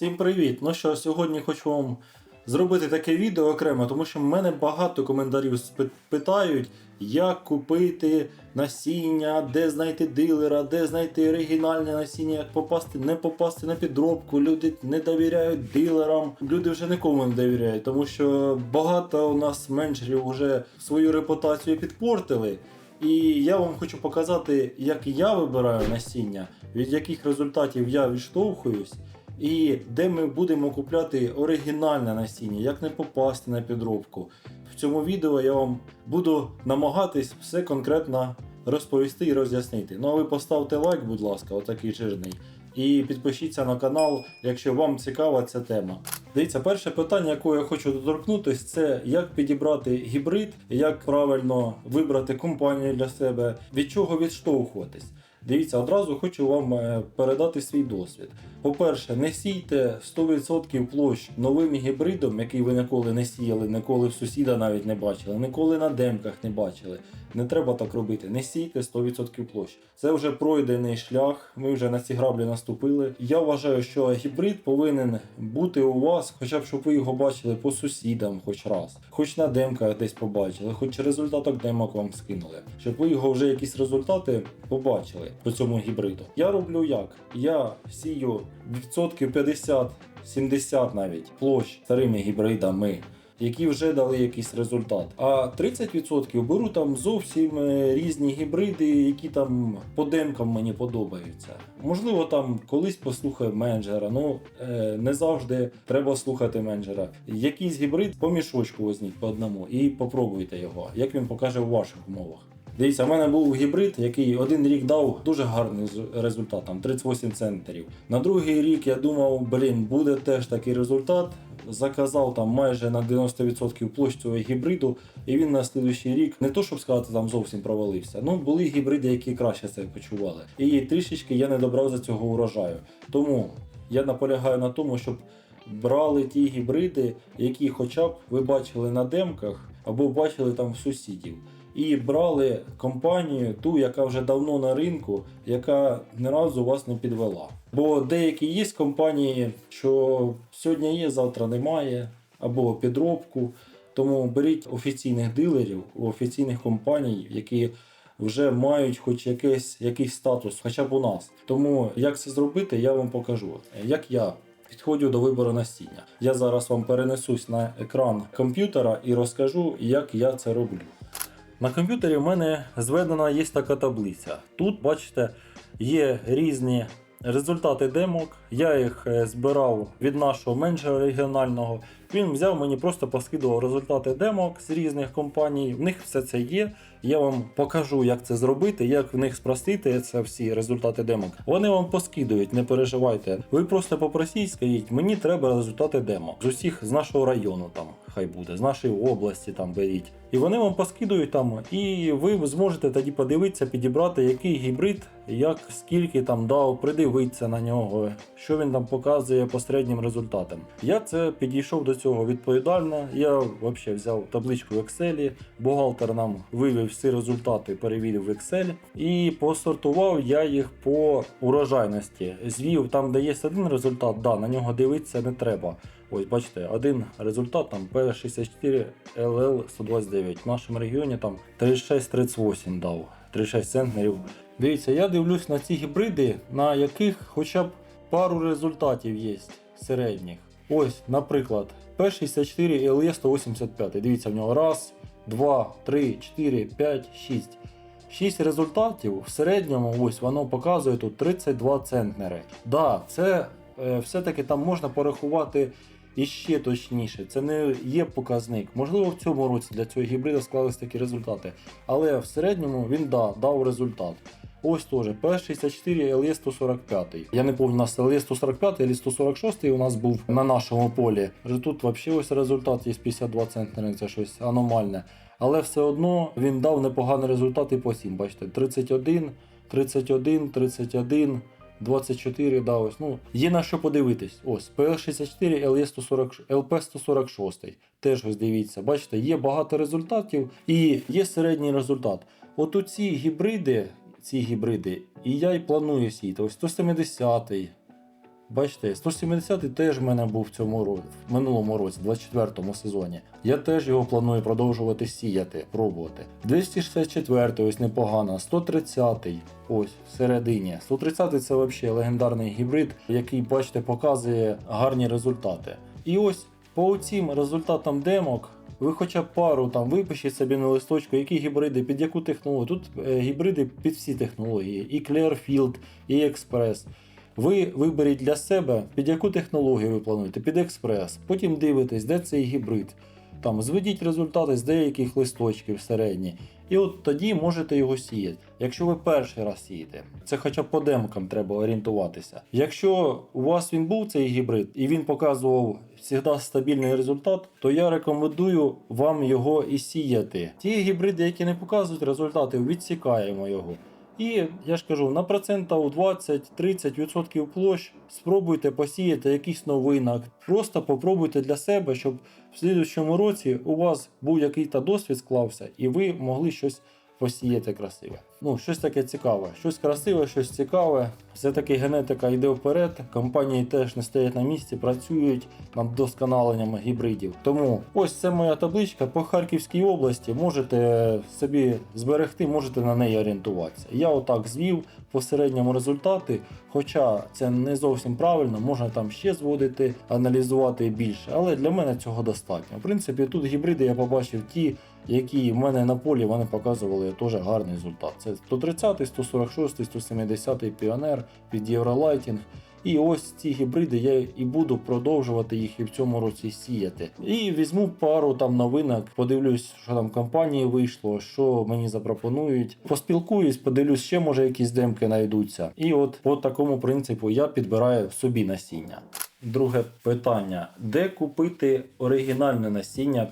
Всім привіт! Ну що, сьогодні хочу вам зробити таке відео окремо, тому що в мене багато коментарів питають, як купити насіння, де знайти дилера, де знайти оригінальне насіння, як попасти, не попасти на підробку. Люди не довіряють дилерам. Люди вже нікому не довіряють, тому що багато у нас менеджерів вже свою репутацію підпортили. І я вам хочу показати, як я вибираю насіння, від яких результатів я відштовхуюсь, і де ми будемо купляти оригінальне насіння, як не попасти на підробку. В цьому відео я вам буду намагатись все конкретно розповісти і роз'яснити. Ну а ви поставте лайк, будь ласка, отакий жирний. І підпишіться на канал, якщо вам цікава ця тема. Дивіться, перше питання, яке я хочу доторкнутися, це як підібрати гібрид, як правильно вибрати компанію для себе, від чого відштовхуватись. Дивіться, одразу хочу вам е, передати свій досвід. По-перше, не сійте 100% площ новим гібридом, який ви ніколи не сіяли, ніколи в сусіда навіть не бачили, ніколи на демках не бачили. Не треба так робити. Не сійте 100% площ. Це вже пройдений шлях. Ми вже на ці граблі наступили. Я вважаю, що гібрид повинен бути у вас, хоча б щоб ви його бачили по сусідам, хоч раз, хоч на демках десь побачили, хоч результаток демок вам скинули, щоб ви його вже якісь результати побачили по цьому гібриду. Я роблю як? Я сію відсотків 50-70 навіть площ старими гібридами які вже дали якийсь результат. А 30% беру там зовсім е, різні гібриди, які там по демкам мені подобаються. Можливо, там колись послухаю менеджера. Ну е, не завжди треба слухати менеджера. Якийсь гібрид по мішочку візьміть по одному і попробуйте його, як він покаже у ваших умовах. Дивіться, в мене був гібрид, який один рік дав дуже гарний результат, там 38 центрів. На другий рік я думав, блін, буде теж такий результат. Заказав там майже на 90% площ цього гібриду, і він на слідуючий рік не то щоб сказати, там зовсім провалився. Ну були гібриди, які краще себе почували. І трішечки я не добрав за цього урожаю. Тому я наполягаю на тому, щоб брали ті гібриди, які хоча б ви бачили на демках або бачили там в сусідів. І брали компанію, ту, яка вже давно на ринку, яка ні разу вас не підвела. Бо деякі є компанії, що сьогодні є, завтра немає, або підробку. Тому беріть офіційних дилерів, офіційних компаній, які вже мають хоч якийсь, якийсь статус, хоча б у нас. Тому як це зробити, я вам покажу. Як я підходжу до вибору насіння. Я зараз вам перенесусь на екран комп'ютера і розкажу, як я це роблю. На комп'ютері в мене зведена є така таблиця. Тут, бачите, є різні результати демок. Я їх е, збирав від нашого менеджера регіонального. Він взяв мені просто поскидував результати демок з різних компаній. В них все це є. Я вам покажу, як це зробити, як в них спростити це всі результати демок. Вони вам поскидують, не переживайте. Ви просто попросіть, скажіть, мені треба результати демок з усіх з нашого району там. Хай буде, з нашої області там беріть. І вони вам поскидують там, і ви зможете тоді подивитися, підібрати, який гібрид, як скільки там дав, придивитися на нього, що він там показує по середнім результатам. Я це підійшов до цього відповідально. Я взагалі взяв табличку в Excel, бухгалтер нам вивів всі результати, перевірив в Excel і посортував я їх по урожайності. Звів там, де є один результат, да, на нього дивитися не треба. Ось бачите, один результат там P64 LL 129. В нашому регіоні там 36-38 дав, 36 центнерів. Дивіться, я дивлюсь на ці гібриди, на яких хоча б пару результатів є середніх. Ось, наприклад, P64 LE 185. Дивіться, в нього раз, два, три, чотири, п'ять, шість. 6 результатів в середньому ось воно показує тут 32 центнери. Да, це е, все-таки там можна порахувати іще точніше. Це не є показник. Можливо, в цьому році для цього гібрида склались такі результати. Але в середньому він да, дав результат. Ось теж P64 LE 145. Я не пам'ятаю, у нас LE 145 або 146 у нас був на нашому полі. Тут взагалі ось результат є 52 центнери, це щось аномальне. Але все одно він дав непоганий результат і по 7. Бачите, 31, 31, 31, 24, да, ось. Ну, є на що подивитись. Ось, PL64, LE 140, LP 146. Теж ось дивіться, бачите, є багато результатів і є середній результат. От у ці гібриди, ці гібриди, і я й планую сіяти. Ось 170 Бачите, 170 теж в мене був в цьому році, в минулому році, 24-му сезоні. Я теж його планую продовжувати сіяти, пробувати. 264 ось непогано, 130 ось всередині. 130-й це взагалі легендарний гібрид, який, бачите, показує гарні результати. І ось по цим результатам демок. Ви хоча б пару там випишіть собі на листочку, які гібриди, під яку технологію. Тут е, гібриди під всі технології, і Clearfield, і Express. Ви виберіть для себе, під яку технологію ви плануєте, під експрес. Потім дивитесь, де цей гібрид. Там зведіть результати з деяких листочків середні. І от тоді можете його сіяти. Якщо ви перший раз сієте, це хоча б по демкам треба орієнтуватися. Якщо у вас він був цей гібрид і він показував завжди стабільний результат, то я рекомендую вам його і сіяти. Ті гібриди, які не показують результати, відсікаємо його. І я ж кажу, на процента у 20-30% площ спробуйте посіяти якийсь новинок. Просто попробуйте для себе, щоб в слідчому році у вас був якийсь досвід склався, і ви могли щось посіяти красиве. Ну, щось таке цікаве, щось красиве, щось цікаве. Все-таки генетика йде вперед. Компанії теж не стоять на місці, працюють над вдосконаленням гібридів. Тому ось це моя табличка по Харківській області. Можете собі зберегти, можете на неї орієнтуватися. Я отак звів по середньому результати, хоча це не зовсім правильно, можна там ще зводити, аналізувати більше, але для мене цього достатньо. В принципі, тут гібриди я побачив ті, які в мене на полі вони показували теж гарний результат. Це 130, 146, 170 піонер від Євролайтінг. І ось ці гібриди я і буду продовжувати їх і в цьому році сіяти. І візьму пару там новинок, подивлюсь, що там компанії вийшло, що мені запропонують. Поспілкуюсь, подивлюсь, ще може якісь демки знайдуться. І от по такому принципу я підбираю собі насіння. Друге питання: де купити оригінальне насіння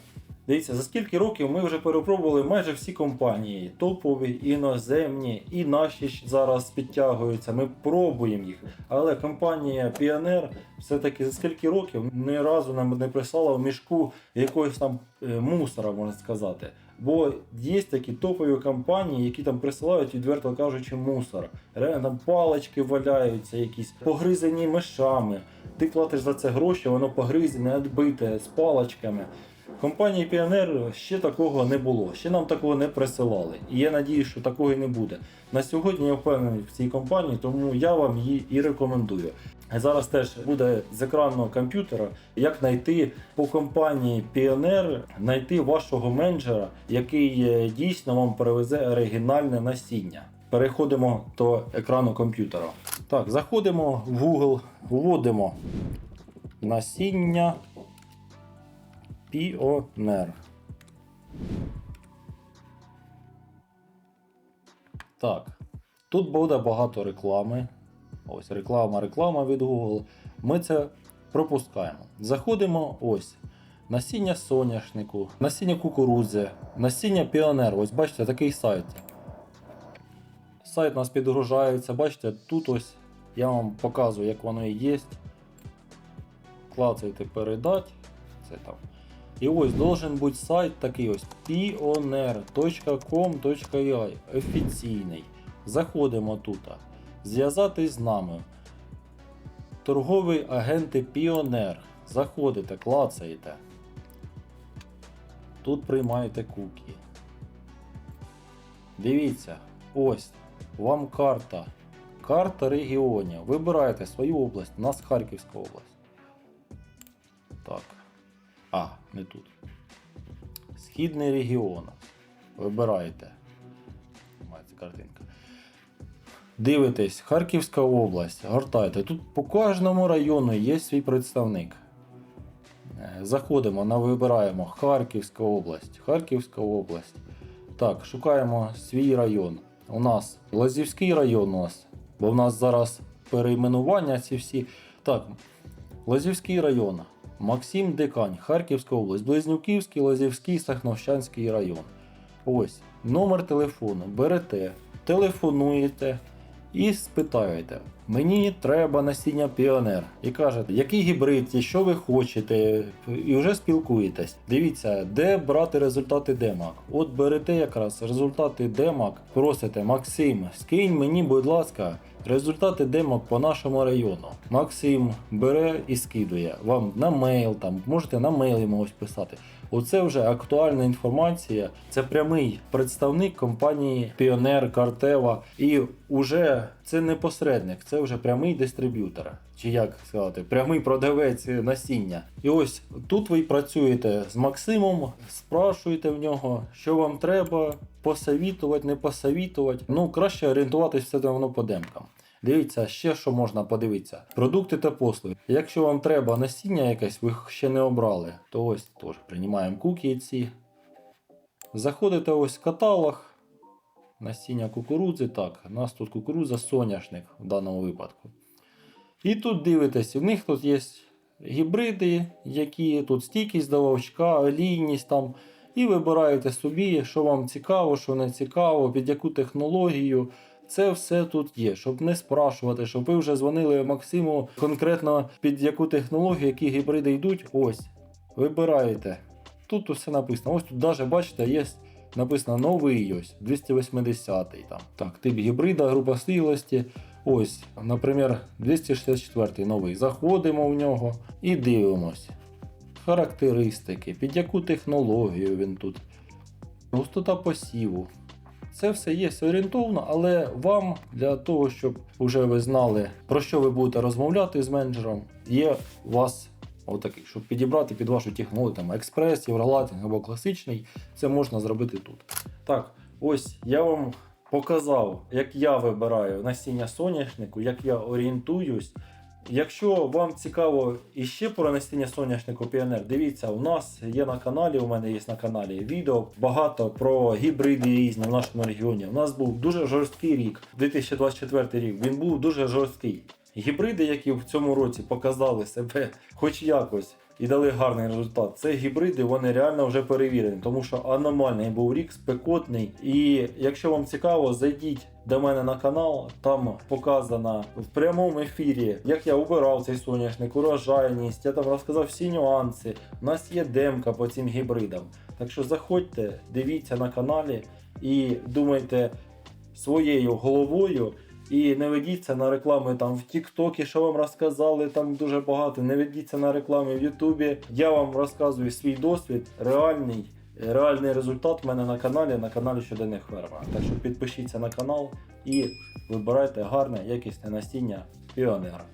Дивіться, за скільки років ми вже перепробували майже всі компанії, топові, іноземні, і наші зараз підтягуються. Ми пробуємо їх. Але компанія Pioneer все-таки за скільки років ні разу нам не прислала в мішку якогось там е, мусора, можна сказати. Бо є такі топові компанії, які там присилають, відверто кажучи, мусор. Реально там палички валяються, якісь погризані мишами. Ти платиш за це гроші, воно погризене, відбите з паличками. Компанії Pioneer ще такого не було, ще нам такого не присилали. І я надію, що такого і не буде. На сьогодні я впевнений в цій компанії, тому я вам її і рекомендую. Зараз теж буде з екранного комп'ютера, як знайти по компанії Pioneer, знайти вашого менеджера, який е, дійсно вам привезе оригінальне насіння. Переходимо до екрану комп'ютера. Так, заходимо в Google, вводимо насіння. Піонер. Так. Тут буде багато реклами. Ось реклама, реклама від Google. Ми це пропускаємо. Заходимо ось. Насіння соняшнику, насіння кукурудзи, насіння піонер. Ось бачите, такий сайт. Сайт у нас підгружається. Бачите, тут ось я вам показую, як воно і є. Клацайте передать. Це там. І ось должен бути сайт такий ось pioneer.com.ua офіційний. Заходимо тут. Зв'язатись з нами. Торгові агенти Піонер. Заходите, клацаєте. Тут приймаєте куки. Дивіться, ось вам карта. Карта регіонів. Вибираєте свою область. У нас Харківська область. А, не тут. Східний регіон. Вибираєте. Мається картинка. Дивитесь, Харківська область. Гортайте. Тут по кожному району є свій представник. Е, Заходимо, на вибираємо Харківська область. Харківська область. Так, шукаємо свій район. У нас Лазівський район у нас, бо в нас зараз перейменування ці всі. Так, Лазівський район. Максим Дикань, Харківська область, Близнюківський, Лазівський, Сахновщанський район. Ось номер телефону. Берете, телефонуєте і спитаєте. Мені треба насіння піонер. І кажете, який гібрид, що ви хочете, і вже спілкуєтесь. Дивіться, де брати результати демак. От берете якраз результати демак, просите Максим, скинь мені, будь ласка, результати демок по нашому району. Максим бере і скидує вам на мейл, там можете на мейл йому ось писати. Оце вже актуальна інформація. Це прямий представник компанії Піонер Картева. І вже це не посередник, це вже прямий дистриб'ютор. Чи як сказати, прямий продавець насіння. І ось тут ви працюєте з Максимом, спрашуєте в нього, що вам треба, посовітувати, не посовітувати. Ну, краще орієнтуватись все одно по демкам. Дивіться, ще що можна подивитися. Продукти та послуги. Якщо вам треба насіння якесь, ви ще не обрали, то ось теж приймаємо куки ці. Заходите ось в каталог. Насіння кукурудзи. Так, у нас тут кукурудза соняшник в даному випадку. І тут дивитесь, в них тут є гібриди, які тут стійкість до вовчка, олійність там. І вибираєте собі, що вам цікаво, що не цікаво, під яку технологію. Це все тут є, щоб не спрашувати, щоб ви вже дзвонили Максиму конкретно під яку технологію, які гібриди йдуть. Ось. Вибираєте. Тут усе написано. Ось тут навіть бачите, є написано новий ось 280 там. Так, тип гібрида, група стиглості. Ось, наприклад, 264 новий. Заходимо в нього і дивимось. Характеристики, під яку технологію він тут. Густота посіву. Це все є орієнтовно, але вам для того, щоб вже ви знали, про що ви будете розмовляти з менеджером, є у вас отакий, щоб підібрати під вашу технологію, там експрес, євролатинг або класичний, це можна зробити тут. Так, ось я вам показав, як я вибираю насіння соняшнику, як я орієнтуюсь. Якщо вам цікаво іще про насіння соняшнику Піонер, дивіться, у нас є на каналі, у мене є на каналі відео багато про гібриди різні в нашому регіоні. У нас був дуже жорсткий рік, 2024 рік. Він був дуже жорсткий. Гібриди, які в цьому році показали себе хоч якось і дали гарний результат, це гібриди, вони реально вже перевірені, тому що аномальний був рік, спекотний. І якщо вам цікаво, зайдіть до мене на канал, там показано в прямому ефірі, як я обирав цей соняшник, урожайність, я там розказав всі нюанси. У нас є демка по цим гібридам. Так що заходьте, дивіться на каналі і думайте своєю головою. І не ведіться на реклами там в Тіктокі, що вам розказали, там дуже багато. Не ведіться на реклами в Ютубі. Я вам розказую свій досвід, реальний, реальний результат в мене на каналі, на каналі Щоденних Ферма. Так що підпишіться на канал і вибирайте гарне, якісне насіння піонера.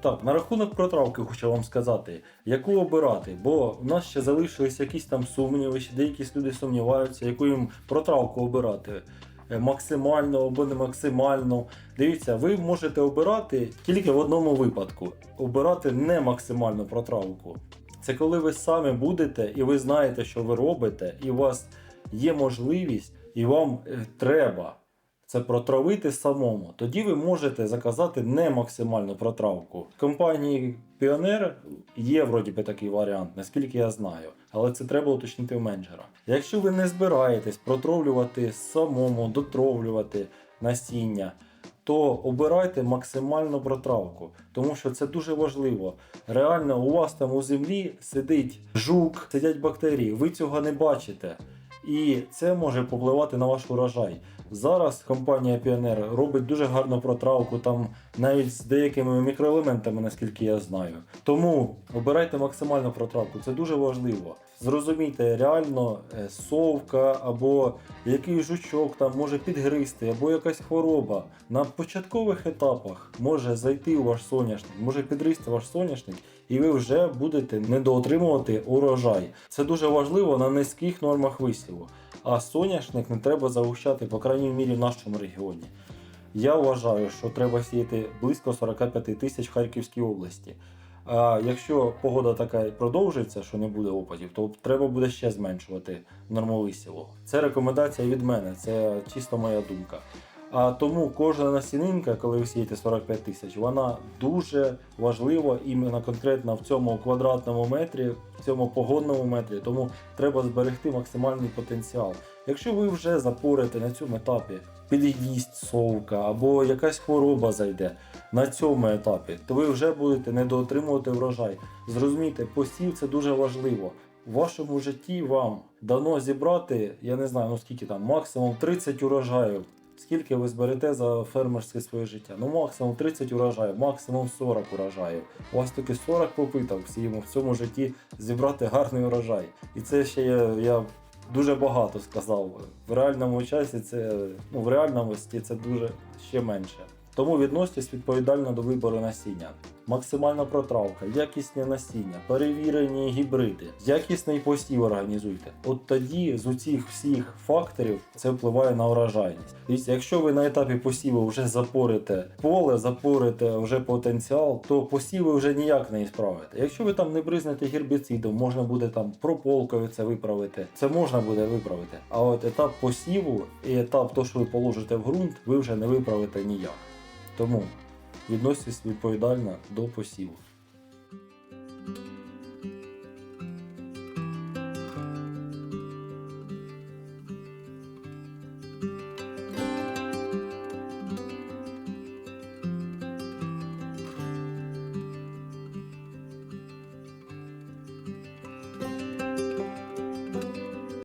Так, на рахунок протравки хочу вам сказати, яку обирати, бо в нас ще залишились якісь там сумніви, ще деякі люди сумніваються, яку їм протравку обирати. Е, Максимально або не максимально. Дивіться, ви можете обирати тільки в одному випадку: обирати не максимальну протравку. Це коли ви самі будете і ви знаєте, що ви робите, і у вас є можливість, і вам е, треба це протравити самому. Тоді ви можете заказати не максимальну протравку. В компанії Піонер є вроді би такий варіант, наскільки я знаю, але це треба уточнити у менеджера. Якщо ви не збираєтесь протравлювати самому, дотравлювати насіння. То обирайте максимальну протравку, тому що це дуже важливо. Реально, у вас там у землі сидить жук, сидять бактерії, ви цього не бачите. І це може попливати на ваш урожай. Зараз компанія Піонер робить дуже гарну протравку, там навіть з деякими мікроелементами, наскільки я знаю. Тому обирайте максимальну протравку, це дуже важливо. Зрозумійте, реально е, совка або якийсь жучок там може підгризти, або якась хвороба на початкових етапах може зайти у ваш соняшник, може підгризти ваш соняшник, і ви вже будете недоотримувати урожай. Це дуже важливо на низьких нормах висіву. А соняшник не треба загущати, по крайній мірі в нашому регіоні. Я вважаю, що треба сіяти близько 45 тисяч в Харківській області. А якщо погода така і продовжиться, що не буде опадів, то треба буде ще зменшувати норму висіву. Це рекомендація від мене, це чисто моя думка. А тому кожна насінинка, коли ви сієте 45 тисяч, вона дуже важлива іменно конкретно в цьому квадратному метрі, в цьому погодному метрі. Тому треба зберегти максимальний потенціал. Якщо ви вже запорите на цьому етапі, під'їсть совка або якась хвороба зайде на цьому етапі, то ви вже будете недоотримувати врожай. Зрозумійте, посів це дуже важливо. В вашому житті вам дано зібрати, я не знаю, ну скільки там, максимум 30 урожаїв. Скільки ви зберете за фермерське своє життя? Ну, максимум 30 урожаїв, максимум 40 урожаїв. У вас таки 40 попиток всім в цьому житті зібрати гарний урожай. І це ще я, я дуже багато сказав. В реальному часі це ну, в реальності це дуже ще менше. Тому відноситесь відповідально до вибору насіння. Максимальна протравка, якісне насіння, перевірені гібриди, якісний посів організуйте. От тоді з усіх всіх факторів це впливає на урожайність. Тобто, якщо ви на етапі посіву вже запорите поле, запорите вже потенціал, то посіви вже ніяк не ісправите. Якщо ви там не бризнете гербіцидом, можна буде там прополкою це виправити. Це можна буде виправити. А от етап посіву і етап того, що ви положите в ґрунт, ви вже не виправите ніяк. Тому відноситесь відповідально до посіву.